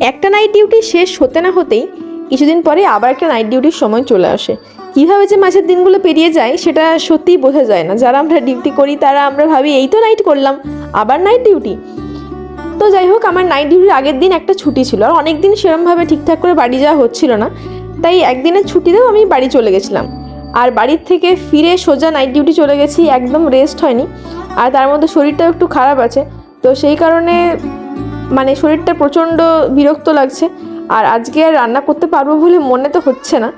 একটা night duty শেষ হতে না হতেই কিছুদিন পরে আবার একটা নাইট ডিউটির সময় চলে আসে। কীভাবে যে মাঝের দিনগুলো পেরিয়ে যায় সেটা সত্যিই বোঝা যায় না। যারা আমরা ডিউটি করি, তারা আমরা ভাবি, এই তো নাইট করলাম, আবার নাইট ডিউটি তো যাই হোক, আমার নাইট ডিউটির আগের দিন একটা ছুটি ছিল। আর অনেক দিন সেরমভাবে ঠিকঠাক করে বাড়ি যাওয়া হচ্ছিল না। তাই একদিনের ছুটিতেও আমি বাড়ি চলে গেছিলাম। আর বাড়ির থেকে ফিরে সোজা নাইট ডিউটি চলে গেছি, একদম রেস্ট হয়নি। আর তার মধ্যে শরীরটাও একটু খারাপ আছে। তো সেই কারণে মানে শরীরটা প্রচণ্ড বিরক্ত লাগছে। আর আজকে আর রান্না করতে পারব বলে মনে তো হচ্ছে না।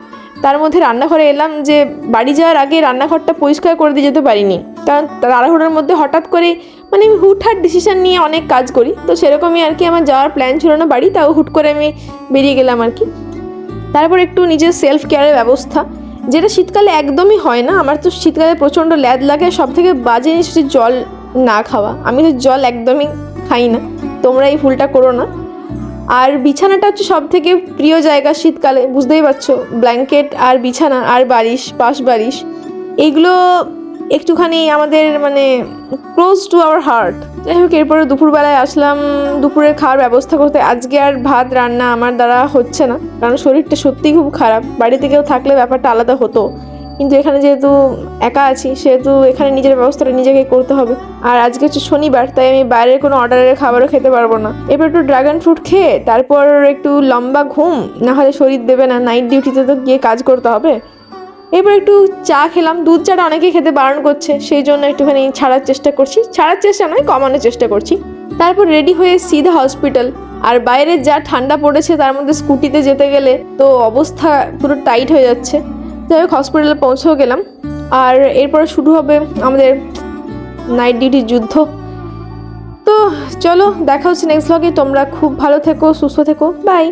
তার মধ্যে রান্নাঘরে এলাম যে বাড়ি যাওয়ার আগে রান্নাঘরটা পরিষ্কার করে দিয়ে যেতে পারিনি। কারণ তাড়াহুড়োর মধ্যে হঠাৎ করে মানে আমি হুটহাট ডিসিশন নিয়ে অনেক কাজ করি। তো সেরকমই আর কি আমার যাওয়ার প্ল্যান ছিল না বাড়ি, তাও হুট করে আমি বেরিয়ে গেলাম আর কি। তারপর একটু নিজের সেলফ কেয়ারের ব্যবস্থা। যেটা শীতকালে একদমই হয় না, আমার তো শীতকালে প্রচণ্ড ল্যাদ লাগে সব থেকে বাজে জিনিস জল না খাওয়া। আমি তো জল একদমই খাই না। তোমরা এই ভুলটা করো না। আর বিছানাটা হচ্ছে সব থেকে প্রিয় জায়গা শীতকালে, বুঝতেই পারছ? ব্ল্যাঙ্কেট আর বিছানা আর বারিশ পাশ বারিশ এইগুলো একটুখানি আমাদের মানে ক্লোজ টু আওয়ার হার্ট যাই হোক, এরপরে দুপুরবেলায় আসলাম, দুপুরের খাওয়ার ব্যবস্থা করতে। আজকে আর ভাত, রান্না আমার দ্বারা হচ্ছে না, কারণ শরীরটা সত্যিই খুব খারাপ। বাড়িতে কেউ থাকলে ব্যাপারটা আলাদা হতো। কিন্তু এখানে যেহেতু একা আছি, সেহেতু এখানে নিজের ব্যবস্থাটা নিজেকে করতে হবে। আর আজকে হচ্ছে শনিবার, তাই আমি বাইরের কোনো অর্ডারের খাবারও খেতে পারব না। এবার একটু ড্রাগন ফ্রুট খেয়ে, তারপর একটু লম্বা ঘুম, না হলে শরীর দেবে না নাইট ডিউটিতে তো গিয়ে কাজ করতে হবে। এবার একটু চা খেলাম, দুধ চাটা অনেকেই খেতে বারণ করছে, সেই জন্য একটুখানি ছাড়ার চেষ্টা করছি। ছাড়ার চেষ্টা নয়, কমানোর চেষ্টা করছি। তারপর রেডি হয়ে সিধা হসপিটাল আর বাইরে যা ঠান্ডা পড়েছে, তার মধ্যে স্কুটিতে যেতে গেলে তো অবস্থা পুরো টাইট হয়ে যাচ্ছে। যাই হোক হসপিটালে পৌঁছেও গেলাম। আর এরপরে শুরু হবে আমাদের নাইট ডিউটির যুদ্ধ। তো চলো, দেখা হচ্ছে নেক্সট ব্লগে তোমরা খুব ভালো থেকো, সুস্থ থেকো। বাই